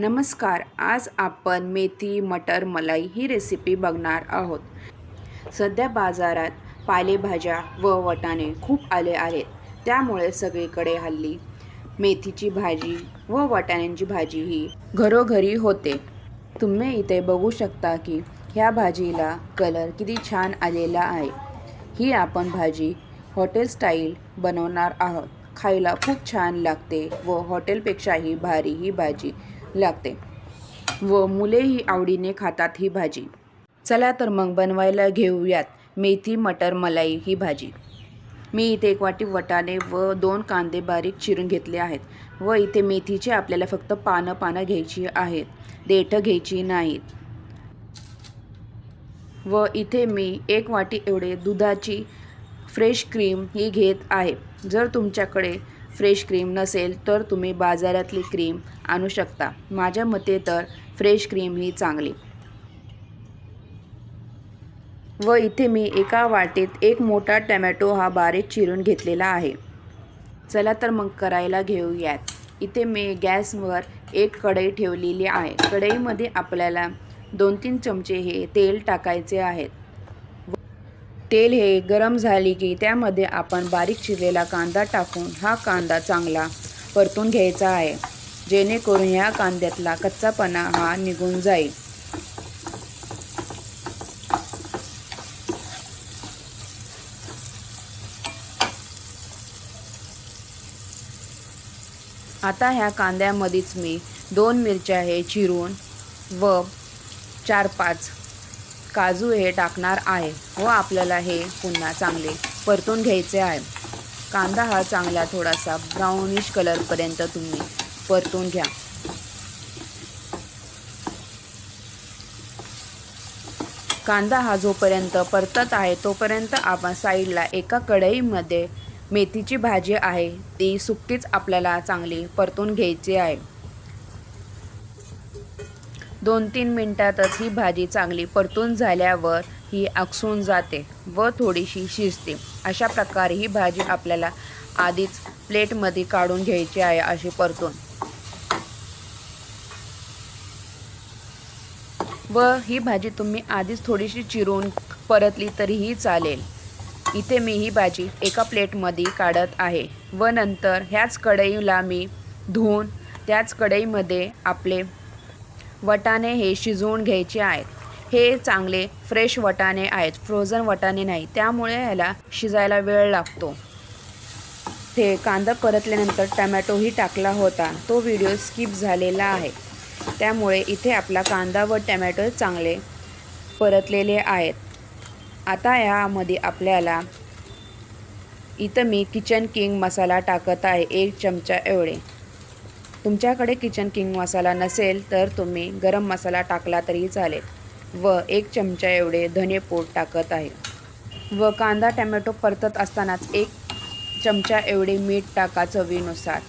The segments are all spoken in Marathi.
नमस्कार आज आपण मेथी मटर मलाई ही रेसिपी बघणार आहोत. सध्या बाजारात पालेभाज्या व वाटाणे खूप आले आहेत. त्यामुळे सगळीकडे हल्ली मेथीची भाजी व वाटाण्यांची भाजी ही घरोघरी होते. तुम्ही इथे बघू शकता की ह्या भाजीला कलर किती छान आलेला आहे. ही आपण भाजी हॉटेल स्टाईल बनवणार आहोत. खायला खूप छान लागते व हॉटेलपेक्षाही भारी ही भाजी. लागते व मुलेही आवडीने खातात ही भाजी. चला तर मग बनवायला घेऊयात मेथी मटर मलाई ही भाजी. मी इथे एक वाटी वटाणे व दोन कांदे बारीक चिरून घेतले आहेत व इथे मेथीचे आपल्याला फक्त पानं पानं घ्यायची आहेत. देठं घ्यायची नाहीत. व इथे मी एक वाटी एवढे दुधाची फ्रेश क्रीम ही घेत आहे. जर तुमच्याकडे फ्रेश क्रीम नसेल तर तुम्ही बाजारातली क्रीम आणू शकता. माझ्या मते तर फ्रेश क्रीम ही चांगली. व इथे मी एका वाटीत एक मोठा टमॅटो हा बारीक चिरून घेतलेला आहे. चला तर मग करायला घेऊयात. इथे मी गॅसवर एक कढई ठेवलेली आहे. कढईमध्ये आपल्याला दोन तीन चमचे हे तेल टाकायचे आहेत. तेल हे गरम झाली की त्यामध्ये आपण बारीक चिरलेला कांदा टाकून हा कांदा चांगला परतून घ्यायचा आहे जेणेकरून ह्या कांद्यातला कच्चापणा हा निघून जाईल. आता ह्या कांद्यामध्येच मी दोन मिरच्या हे चिरून व चार पाच काजू हे टाकणार आहे व आपल्याला हे पुन्हा चांगले परतून घ्यायचे आहे. कांदा हा चांगला थोडासा ब्राउनिश कलरपर्यंत तुम्ही परतून घ्या. कांदा हा जोपर्यंत परतत आहे तोपर्यंत आपण साईडला एका कढईमध्ये मेथीची भाजी आहे ती सुक्कीच आपल्याला चांगली परतून घ्यायची आहे. दोन तीन मिनटातच ही भाजी चांगली परतून झाल्यावर ही आकसून जाते व थोडीशी शिजते. अशा प्रकारे ही भाजी आपल्याला आधीच प्लेटमध्ये काढून घ्यायची आहे अशी परतून. व ही भाजी तुम्ही आधीच थोडीशी चिरून परतली तरीही चालेल. इथे मी ही भाजी एका प्लेटमध्ये काढत आहे व नंतर ह्याच कढईला मी धुवून त्याच कढईमध्ये आपले वटाणे हे शिजवून घ्यायचे आहेत. हे चांगले फ्रेश वटाणे आहेत. फ्रोझन वटाणे नाही. त्यामुळे ह्याला शिजायला वेळ लागतो. ते कांदा परतल्यानंतर टमॅटोही टाकला होता. तो व्हिडिओ स्किप झालेला आहे. त्यामुळे इथे आपला कांदा व टमॅटो चांगले परतलेले आहेत. आता ह्यामध्ये आपल्याला इथं मी किचन किंग मसाला टाकत आहे. एक चमचा एवढे. तुमच्याकडे किचन किंग मसाला नसेल तर तुम्ही गरम मसाला टाकला तरी चालेल. व एक चमचा एवढे धनेपूड टाकत आहे. व कांदा टमॅटो परतत असतानाच एक चमचा एवढे मीठ टाका चवीनुसार.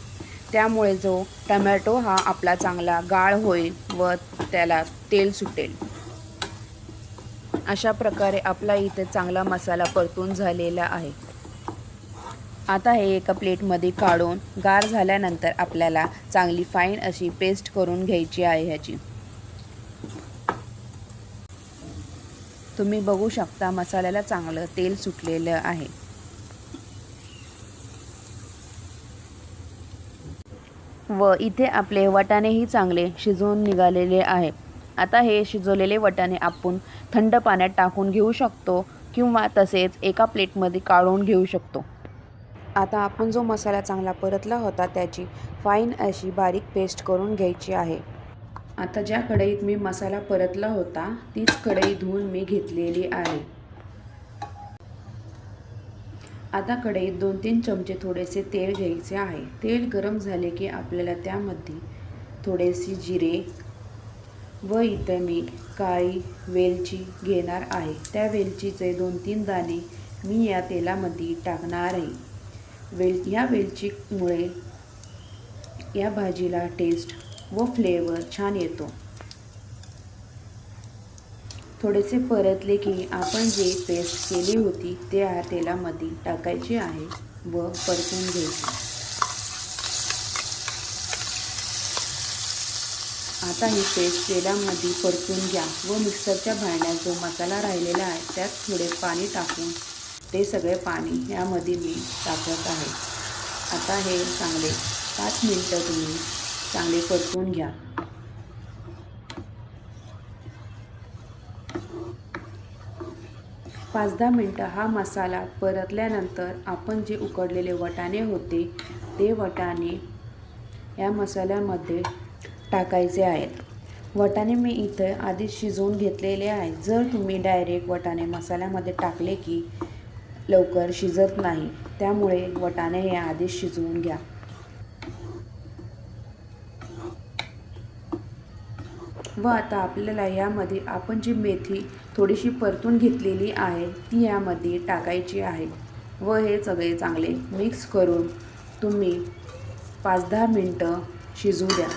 त्यामुळे जो टमॅटो हा आपला चांगला गाळ होईल व त्याला तेल सुटेल. अशा प्रकारे आपला इथे चांगला मसाला परतून झालेला आहे. आता हे एका प्लेटमध्ये काढून गार झाल्यानंतर आपल्याला चांगली फाईन अशी पेस्ट करून घ्यायची आहे ह्याची. तुम्ही बघू शकता मसाल्याला चांगलं तेल सुटलेलं आहे. व इथे आपले वाटाणेही चांगले शिजवून निघालेले आहे. आता हे शिजवलेले वटाणे आपण थंड पाण्यात टाकून घेऊ शकतो किंवा तसेच एका प्लेटमध्ये काढून घेऊ शकतो. आता आपण जो मसाला चांगला परतला होता त्याची फाईन अशी बारीक पेस्ट करून घ्यायची आहे. आता ज्या कढईत मी मसाला परतला होता तीच कढई धुवून मी घेतलेली आहे. आता कढईत दोन तीन चमचे थोडेसे तेल घ्यायचे आहे. तेल गरम झाले की आपल्याला त्यामध्ये थोडेसे जिरे व इथं मी काळी वेलची घेणार आहे. त्या वेलचीचे दोन तीन दाणे मी या तेलामध्ये टाकणार आहे. वेल या वेलचीमुळे या भाजीला टेस्ट व फ्लेवर छान येतो. थोडेसे परतले की आपण जे पेस्ट केली होती ते या तेलामध्ये टाकायची आहे व परतून घ्यायची. आता ही पेस्ट तेलामध्ये परतून घ्या व मिक्सरच्या भांड्यात जो मसाला राहिलेला आहे त्यात थोडे पाणी टाकून ते सगळे पाणी यामध्ये मी टाकत आहे. आता हे चांगले पाच मिनटं तुम्ही चांगले परतून घ्या. पाच दहा मिनटं हा मसाला परतल्यानंतर आपण जे उकडलेले वटाणे होते ते वटाणे या मसाल्यामध्ये टाकायचे आहेत. वटाणे मी इथं आधीच शिजवून घेतलेले आहेत. जर तुम्ही डायरेक्ट वटाणे मसाल्यामध्ये टाकले की लवकर शिजत नाही. त्यामुळे वटाणे हे आधीच शिजवून घ्या. व आता आपल्याला यामध्ये आपण जी मेथी थोडीशी परतून घेतलेली आहे ती यामध्ये टाकायची आहे. व हे सगळे चांगले मिक्स करून तुम्ही पाच दहा मिनटं शिजू द्या.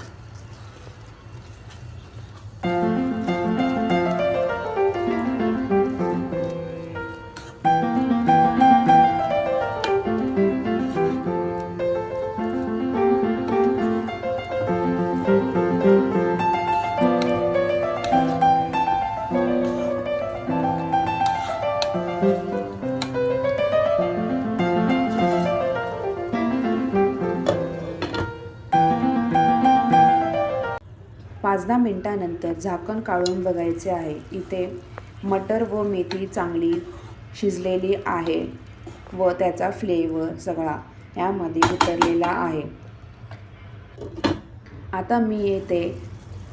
पाच दहा मिनटानंतर झाकण काढून बघायचे आहे. इथे मटर व मेथी चांगली शिजलेली आहे व त्याचा फ्लेवर सगळा यामध्ये उतरलेला आहे. आता मी येथे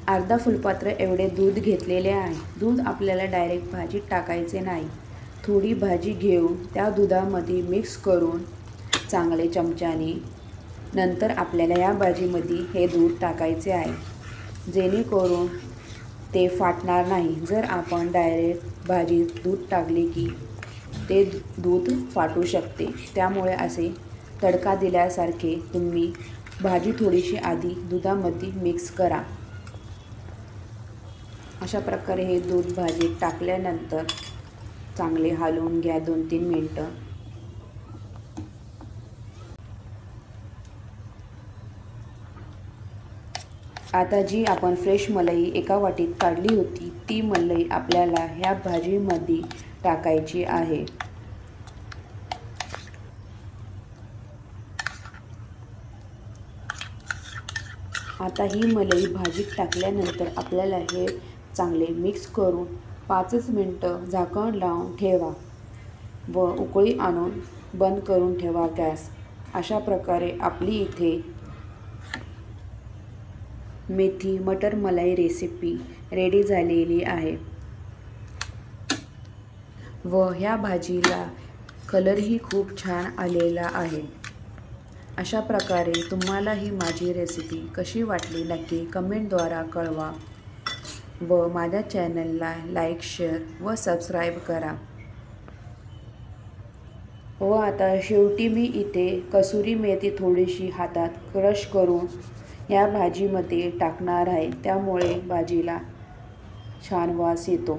अर्धा फुलपात्र एवढे दूध घेतलेले आहे. दूध आपल्याला डायरेक्ट भाजीत टाकायचे नाही. थोडी भाजी घेऊन त्या दुधामध्ये मिक्स करून चांगले चमच्याने नंतर आपल्याला या भाजीमध्ये हे दूध टाकायचे आहे. जेणेकरून ते फाटणार नाही. जर आपण डायरेक्ट भाजीत दूध टाकले की ते दूध फाटू शकते. त्यामुळे असे तडका दिल्यासारखे तुम्ही भाजी थोडीशी आधी दुधामध्ये मिक्स करा. अशा प्रकारे हे दूध भाजीत टाकल्यानंतर चांगले हलवून घ्या दोन तीन मिनटं. आता जी आपण फ्रेश मलाई एका वाटीत काढली होती ती मलाई आपल्याला ह्या भाजीमध्ये टाकायची आहे. आता ही मलाई भाजीत टाकल्यानंतर आपल्याला हे चांगले मिक्स करून पाचच मिनटं झाकण लावून ठेवा व उकळी आणून बंद करून ठेवा गॅस. अशा प्रकारे आपली इथे मेथी मटर मलाई रेसिपी रेडी झालेली आहे. व ह्या भाजीला कलरही खूप छान आलेला आहे. अशा प्रकारे तुम्हाला ही माझी रेसिपी कशी वाटली नक्की कमेंटद्वारा कळवा. व माझ्या चॅनलला लाईक शेअर व सबस्क्राईब करा. व आता शेवटी मी इथे कसुरी मेथी थोडीशी हातात क्रश करून ह्या भाजीमध्ये टाकणार आहे. त्यामुळे भाजीला छान वास येतो.